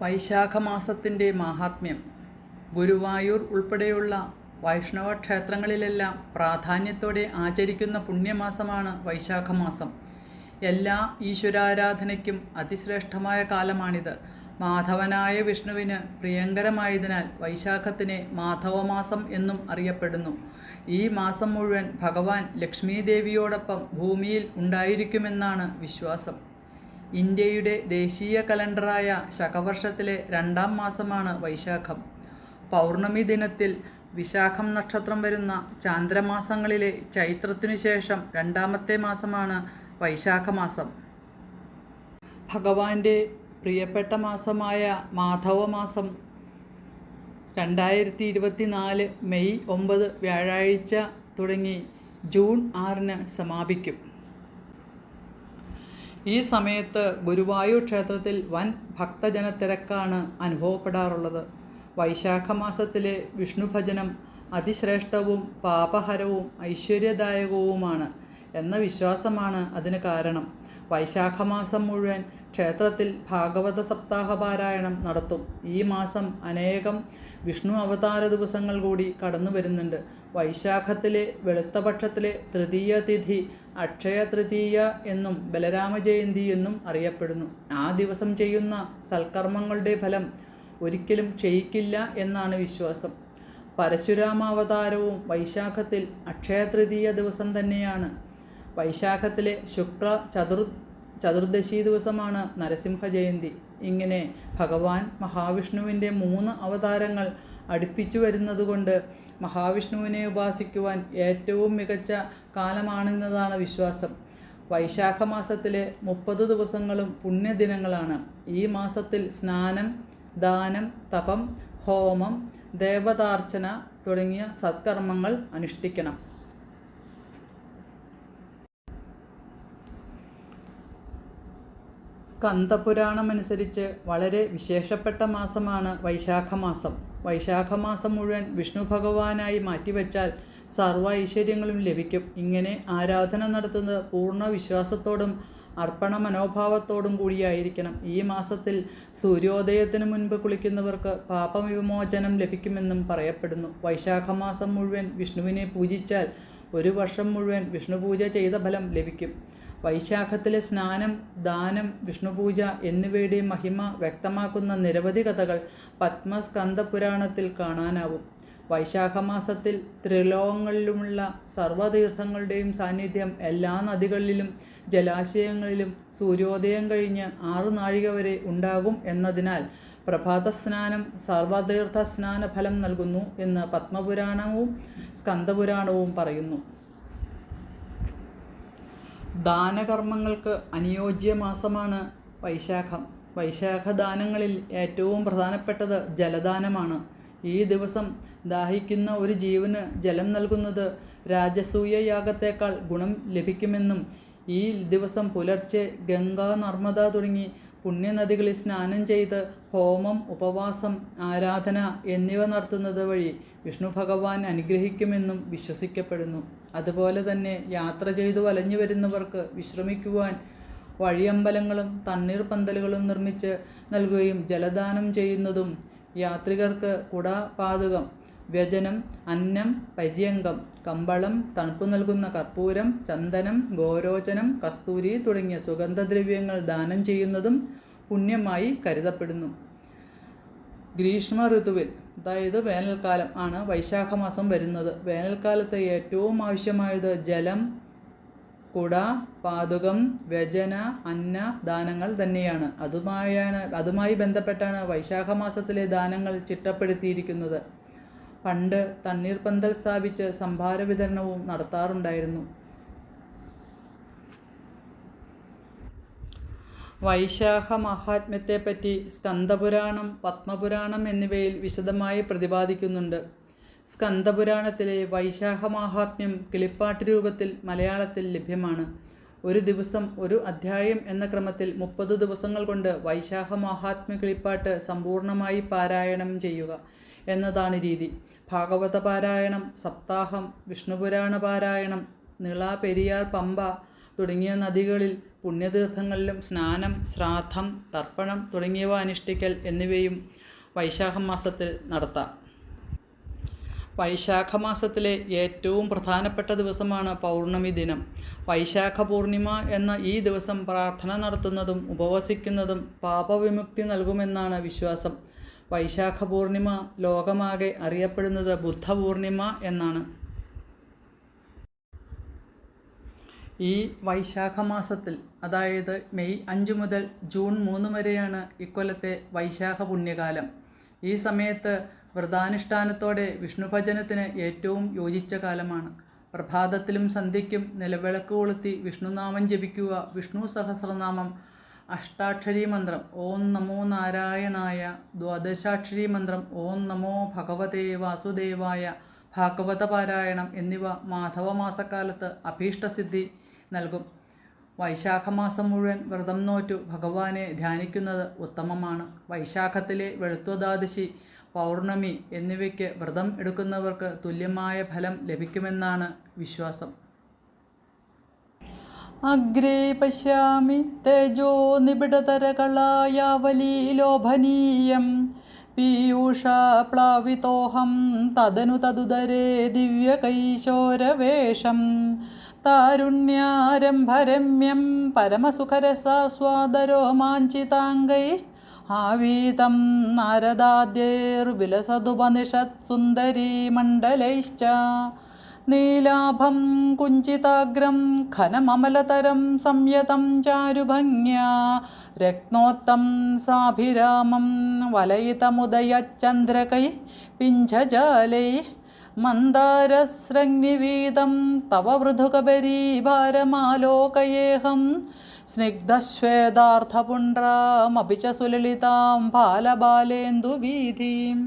വൈശാഖമാസത്തിന്റെ മാഹാത്മ്യം. ഗുരുവായൂർ ഉൾപ്പെടെയുള്ള വൈഷ്ണവ ക്ഷേത്രങ്ങളിലെല്ലാം പ്രാധാന്യത്തോടെ ആചരിക്കുന്ന പുണ്യമാസമാണ് വൈശാഖമാസം. എല്ലാ ഈശ്വരാരാധനയ്ക്കും അതിശ്രേഷ്ഠമായ കാലമാണിത്. മാധവനായ വിഷ്ണുവിന് പ്രിയങ്കരമായതിനാൽ വൈശാഖത്തിനെ മാധവമാസം എന്നും അറിയപ്പെടുന്നു. ഈ മാസം മുഴുവൻ ഭഗവാൻ ലക്ഷ്മീദേവിയോടൊപ്പം ഭൂമിയിൽ ഉണ്ടായിരിക്കുമെന്നാണ് വിശ്വാസം. ഇന്ത്യയുടെ ദേശീയ കലണ്ടറായ ശകവർഷത്തിലെ രണ്ടാം മാസമാണ് വൈശാഖം. പൗർണമി ദിനത്തിൽ വിശാഖം നക്ഷത്രം വരുന്ന ചാന്ദ്രമാസങ്ങളിലെ ചൈത്രത്തിനു ശേഷം രണ്ടാമത്തെ മാസമാണ് വൈശാഖമാസം. ഭഗവാന്റെ പ്രിയപ്പെട്ട മാസമായ മാധവമാസം രണ്ടായിരത്തി ഇരുപത്തിനാല് മെയ് ഒമ്പത് വ്യാഴാഴ്ച തുടങ്ങി ജൂൺ ആറിന് സമാപിക്കും. ഈ സമയത്ത് ഗുരുവായൂർ ക്ഷേത്രത്തിൽ വൻ ഭക്തജനത്തിരക്കാണ് അനുഭവപ്പെടാറുള്ളത്. വൈശാഖ മാസത്തിലെ വിഷ്ണു ഭജനം അതിശ്രേഷ്ഠവും പാപഹരവും ഐശ്വര്യദായകവുമാണ് എന്ന വിശ്വാസമാണ് അതിന് കാരണം. വൈശാഖമാസം മുഴുവൻ ക്ഷേത്രത്തിൽ ഭാഗവത സപ്താഹ പാരായണം നടത്തും. ഈ മാസം അനേകം വിഷ്ണു അവതാര ദിവസങ്ങൾ കൂടി കടന്നു വരുന്നുണ്ട്. വൈശാഖത്തിലെ വെളുത്തപക്ഷത്തിലെ തൃതീയ തിഥി അക്ഷയ തൃതീയ എന്നും ബലരാമ ജയന്തി എന്നും അറിയപ്പെടുന്നു. ആ ദിവസം ചെയ്യുന്ന സൽക്കർമ്മങ്ങളുടെ ഫലം ഒരിക്കലും ക്ഷയിക്കില്ല എന്നാണ് വിശ്വാസം. പരശുരാമാവതാരവും വൈശാഖത്തിൽ അക്ഷയ തൃതീയ ദിവസം തന്നെയാണ്. വൈശാഖത്തിലെ ശുക്ല ചതുർ ചതുർദശി ദിവസമാണ് നരസിംഹ ജയന്തി. ഇങ്ങനെ ഭഗവാൻ മഹാവിഷ്ണുവിന്റെ മൂന്ന് അവതാരങ്ങൾ അടുപ്പിച്ചു വരുന്നതുകൊണ്ട് മഹാവിഷ്ണുവിനെ ഉപാസിക്കുവാൻ ഏറ്റവും മികച്ച കാലമാണെന്നതാണ് വിശ്വാസം. വൈശാഖ മാസത്തിലെ മുപ്പത് ദിവസങ്ങളും പുണ്യദിനങ്ങളാണ്. ഈ മാസത്തിൽ സ്നാനം ദാനം തപം ഹോമം ദേവതാർച്ചന തുടങ്ങിയ സത്കർമ്മങ്ങൾ അനുഷ്ഠിക്കണം. സ്കന്ദപുരാണമനുസരിച്ച് വളരെ വിശേഷപ്പെട്ട മാസമാണ് വൈശാഖമാസം. വൈശാഖമാസം വൈശാഖ മാസം മുഴുവൻ വിഷ്ണു ഭഗവാനായി മാറ്റിവെച്ചാൽ സർവ ഐശ്വര്യങ്ങളും ലഭിക്കും. ഇങ്ങനെ ആരാധന നടത്തുന്നത് പൂർണ വിശ്വാസത്തോടും അർപ്പണ മനോഭാവത്തോടും കൂടിയായിരിക്കണം. ഈ മാസത്തിൽ സൂര്യോദയത്തിന് മുൻപ് കുളിക്കുന്നവർക്ക് പാപവിമോചനം ലഭിക്കുമെന്നും പറയപ്പെടുന്നു. വൈശാഖമാസം മുഴുവൻ വിഷ്ണുവിനെ പൂജിച്ചാൽ ഒരു വർഷം മുഴുവൻ വിഷ്ണു പൂജ ചെയ്ത ഫലം ലഭിക്കും. വൈശാഖത്തിലെ സ്നാനം ദാനം വിഷ്ണുപൂജ എന്നിവയുടെ മഹിമ വ്യക്തമാക്കുന്ന നിരവധി കഥകൾ പത്മസ്കന്ധ പുരാണത്തിൽ കാണാനാവും. വൈശാഖമാസത്തിൽ ത്രിലോകങ്ങളിലുമുള്ള സർവതീർത്ഥങ്ങളുടെയും സാന്നിധ്യം എല്ലാ നദികളിലും ജലാശയങ്ങളിലും സൂര്യോദയം കഴിഞ്ഞ് ആറു നാഴിക വരെ ഉണ്ടാകും എന്നതിനാൽ പ്രഭാത സ്നാനം സർവതീർത്ഥ സ്നാന ഫലം നൽകുന്നു എന്ന് പത്മപുരാണവും സ്കന്ദപുരാണവും പറയുന്നു. ദാനകർമ്മങ്ങൾക്ക് അനുയോജ്യ മാസമാണ് വൈശാഖം. വൈശാഖ ദാനങ്ങളിൽ ഏറ്റവും പ്രധാനപ്പെട്ടത് ജലദാനമാണ്. ഈ ദിവസം ദാഹിക്കുന്ന ഒരു ജീവന് ജലം നൽകുന്നത് രാജസൂയ യാഗത്തേക്കാൾ ഗുണം ലഭിക്കുമെന്നും ഈ ദിവസം പുലർച്ചെ ഗംഗാ നർമ്മദ തുടങ്ങി പുണ്യനദികളിൽ സ്നാനം ചെയ്ത് ഹോമം ഉപവാസം ആരാധന എന്നിവ നടത്തുന്നത് വഴി വിഷ്ണു ഭഗവാൻ അനുഗ്രഹിക്കുമെന്നും വിശ്വസിക്കപ്പെടുന്നു. അതുപോലെ തന്നെ യാത്ര ചെയ്തു വലഞ്ഞു വരുന്നവർക്ക് വിശ്രമിക്കുവാൻ വഴിയമ്പലങ്ങളും തണ്ണീർ പന്തലുകളും നിർമ്മിച്ച് നൽകുകയും ജലദാനം ചെയ്യുന്നതും യാത്രികർക്ക് കുടപാതുകം വ്യജനം അന്നം പര്യങ്കം കമ്പളം തണുപ്പ് നൽകുന്ന കർപ്പൂരം ചന്ദനം ഗോരോചനം കസ്തൂരി തുടങ്ങിയ സുഗന്ധദ്രവ്യങ്ങൾ ദാനം ചെയ്യുന്നതും പുണ്യമായി കരുതപ്പെടുന്നു. ഗ്രീഷ്മ ഋതുവിൽ അതായത് വേനൽക്കാലം ആണ് വൈശാഖ മാസം വരുന്നത്. വേനൽക്കാലത്ത് ഏറ്റവും ആവശ്യമായത് ജലം കുട പാതുകം വ്യജന അന്ന ദാനങ്ങൾ തന്നെയാണ്. അതുമായാണ് അതുമായി ബന്ധപ്പെട്ടാണ് വൈശാഖ മാസത്തിലെ ദാനങ്ങൾ ചിട്ടപ്പെടുത്തിയിരിക്കുന്നത്. പണ്ട് തണ്ണീർപന്തൽ സ്ഥാപിച്ച് സംഭാര വിതരണവും നടത്താറുണ്ടായിരുന്നു. വൈശാഖ മഹാത്മ്യത്തെപ്പറ്റി സ്കന്ദപുരാണം പത്മപുരാണം എന്നിവയിൽ വിശദമായി പ്രതിപാദിക്കുന്നുണ്ട്. സ്കന്ദപുരാണത്തിലെ വൈശാഖ മഹാത്മ്യം കിളിപ്പാട്ട് രൂപത്തിൽ മലയാളത്തിൽ ലഭ്യമാണ്. ഒരു ദിവസം ഒരു അധ്യായം എന്ന ക്രമത്തിൽ മുപ്പത് ദിവസങ്ങൾ കൊണ്ട് വൈശാഖ മാഹാത്മ്യ കിളിപ്പാട്ട് സമ്പൂർണമായി പാരായണം ചെയ്യുക. എന്നതാണ് രീതി. ഭാഗവത പാരായണം സപ്താഹം വിഷ്ണുപുരാണ പാരായണം നിള പെരിയാർ പമ്പ തുടങ്ങിയ നദികളിൽ പുണ്യതീർത്ഥങ്ങളിലും സ്നാനം ശ്രാദ്ധം തർപ്പണം തുടങ്ങിയവ അനുഷ്ഠിക്കൽ എന്നിവയും വൈശാഖ മാസത്തിൽ നടത്താം. വൈശാഖ മാസത്തിലെ ഏറ്റവും പ്രധാനപ്പെട്ട ദിവസമാണ് പൗർണമി ദിനം. വൈശാഖ പൂർണിമ എന്ന ഈ ദിവസം പ്രാർത്ഥന നടത്തുന്നതും ഉപവസിക്കുന്നതും പാപവിമുക്തി നൽകുമെന്നാണ് വിശ്വാസം. വൈശാഖ പൂർണിമ ലോകമാകെ അറിയപ്പെടുന്നത് ബുദ്ധ ബുദ്ധപൂർണിമ എന്നാണ്. ഈ വൈശാഖ മാസത്തിൽ അതായത് മെയ് അഞ്ച് മുതൽ ജൂൺ മൂന്ന് വരെയാണ് ഇക്കൊല്ലത്തെ വൈശാഖ പുണ്യകാലം. ഈ സമയത്ത് വ്രതാനുഷ്ഠാനത്തോടെ വിഷ്ണുഭജനത്തിന് ഏറ്റവും യോജിച്ച കാലമാണ്. പ്രഭാതത്തിലും സന്ധ്യയ്ക്കും നിലവിളക്ക് കൊളുത്തി വിഷ്ണുനാമം ജപിക്കുക വിഷ്ണു സഹസ്രനാമം അഷ്ടാക്ഷരി മന്ത്രം. ഓം നമോ നാരായണായ. ദ്വാദശാക്ഷരി മന്ത്രം. ഓം നമോ ഭഗവതേ വാസുദേവായ. ഭാഗവത പാരായണം എന്നിവ മാധവമാസക്കാലത്ത് അഭീഷ്ടസിദ്ധി നൽകും. വൈശാഖമാസം മുഴുവൻ വ്രതം നോറ്റു ഭഗവാനെ ധ്യാനിക്കുന്നത് ഉത്തമമാണ്. വൈശാഖത്തിലെ വെളുത്വദാദശി പൗർണമി എന്നിവയ്ക്ക് വ്രതം എടുക്കുന്നവർക്ക് തുല്യമായ ഫലം ലഭിക്കുമെന്നാണ് വിശ്വാസം. അഗ്രേ പശ്യാമി തേജോ നിബിഡതരകളായാവലീലോഭനീയം പീയൂഷപ്ലാവിതോഹം തദനു തതുദരേ ദിവ്യകൈശോരവേഷം താരുണ്യാരംഭരമ്യം പരമസുഖരസാസ്വാദരോമാഞ്ചിതാംഗൈ ആവീതം നാരദാദ്യൈർവിലസതുപനിഷത്സുന്ദരീമണ്ഡലൈശ്ച നീലാഭം കുഞ്ചിതാഗ്രം ഘനമമലതരം സംയതം ചാരുഭംഗ്യ. രത്നോത്തം സാഭിരാമം വലയിതമുദയചന്ദ്രകൈ പിഞ്ചജാലൈ. മന്ദാരസ്രഗ്നിവീതം തവ മൃദുകബരീഭാരമാലോകയേഹം സ്നിഗ്ധശ്വേതാർത്ഥപുണ്ട്രാമപി ച സുലളിതാം ബാലബാലേന്ദുവീഥീം